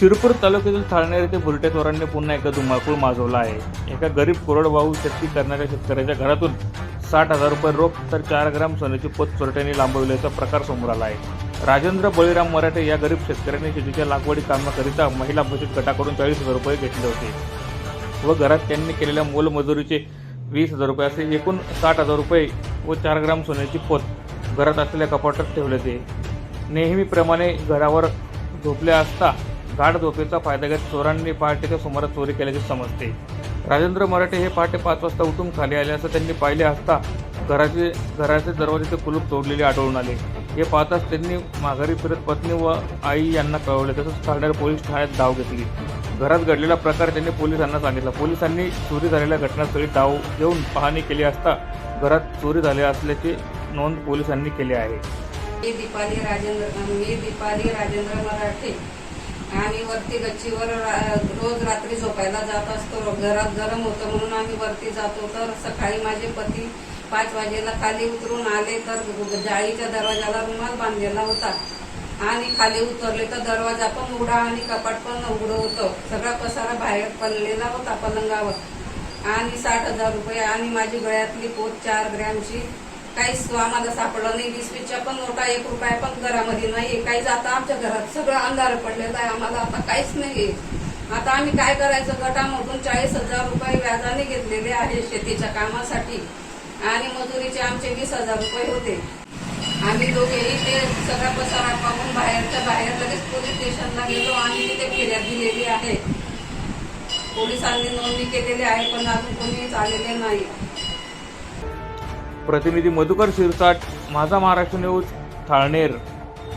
शिरपूर तालुक्यातील थाळनेर येथे बुरटे चोरांनी पुन्हा एकदा धुमाकूळ माजवला आहे. एका गरीब कोरडवाहू शेती करणाऱ्या शेतकऱ्याच्या घरातून साठ हजार रुपये रोख तर चार ग्राम सोन्याची पोत चोरट्याने लांबविल्याचा प्रकार समोर आला आहे. राजेंद्र बळीराम मराठे या गरीब शेतकऱ्यांनी शेतीच्या लागवडी कामाकरिता महिला बचत गटाकडून चाळीस हजार रुपये घेतले होते व घरात त्यांनी केलेल्या मोलमजुरीचे वीस हजार रुपये असे एकूण साठ हजार रुपये व चार ग्राम सोन्याची पोत घरात असलेल्या कपाटात ठेवले होते. नेहमीप्रमाणे घरावर झोपले असता गाढ झोपेचा फायदा घेत चोरांनी पहाटेच्या सुमारास चोरी केल्याचे समजते. राजेंद्र मराठे हे पहाटे पाच वाजता उठून खाली आले असं त्यांनी पाहिले असता घराचे घराचे दरवाजेचे कुलूप तोडलेले आढळून आले. हे पाहताच त्यांनी माघारी फिरत पत्नी व आई यांना कळवले. तसंच ठाण्यार पोलीस ठाण्यात धाव घेतली. घरात घडलेला प्रकार त्यांनी पोलिसांना सांगितला. पोलिसांनी चोरी झालेल्या घटनास्थळी धाव घेऊन पाहणी केली असता घरात चोरी झाली असल्याची नोंद पोलिसांनी केली आहे. मी दीपाली राजेंद्र मी दीपाली राजेंद्र मराठे. आणि वरती गच्चीवर रा- रोज रात्री झोपायला जात असतो. घरात गरम होतं म्हणून आम्ही वरती जातो. तर सकाळी माझे पती पाच वाजेला खाली उतरून आले तर जाळीच्या दरवाजाला रुमाल बांधलेला होता. आणि खाली उतरले तर दरवाजा पण उघडा आणि कपाट पण उघडं होतं. सगळा पसारा बाहेर पडलेला होता पलंगावर. आणि साठ हजार रुपये आणि माझी गळ्यातली पोत चार ग्रॅमची काहीच आम्हाला सापडलं नाही. वीस पण नोटा एक रुपया पण घरामध्ये नाही काहीच आता आमच्या घरात सगळं अंधार पडलेलं आहे. आम्हाला आता काहीच नाही आता आम्ही काय करायचं? गटामधून चाळीस हजार रुपये व्याजाने घेतलेले आहे शेतीच्या कामासाठी. आणि मजुरीचे आमचे वीस हजार रुपये होते. आम्ही दोघेही ते सगळा पसारा पाहून बाहेरच्या बाहेर लगेच पोलीस स्टेशनला गेलो आणि तिथे फिर्याद दिलेली आहे. पोलिसांनी नोंदणी केलेली आहे पण अजून कोणीच आलेले नाही. प्रतिनिधी मधुकर शिरसाट माझा महाराष्ट्र न्यूज थाळनेर.